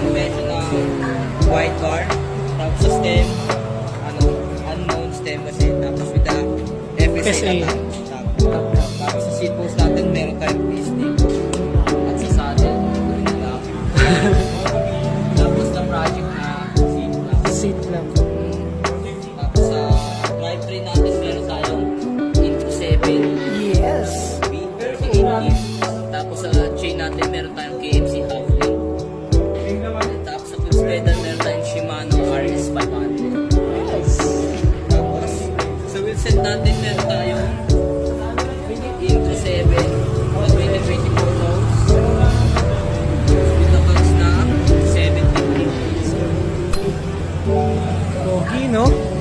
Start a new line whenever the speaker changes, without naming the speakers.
yung medyo na white bar. Tapos sa stem, ano, unknown stem kasi. Tapos with the FSA, FSA. na. Tapos sa seat post natin, meron tayong pisting. At sa saddle, yun lang. Tapos sa project na seat lang.
Seat lang.
Tapos sa drivetrain natin, meron tayong Intro 7.
Yes.
B, Tapos sa chain natin, meron tayong KMC hub. mindset natin meron tayong 8 to 7 o 20-24 loads with a na 70 pounds.
Pogi, no?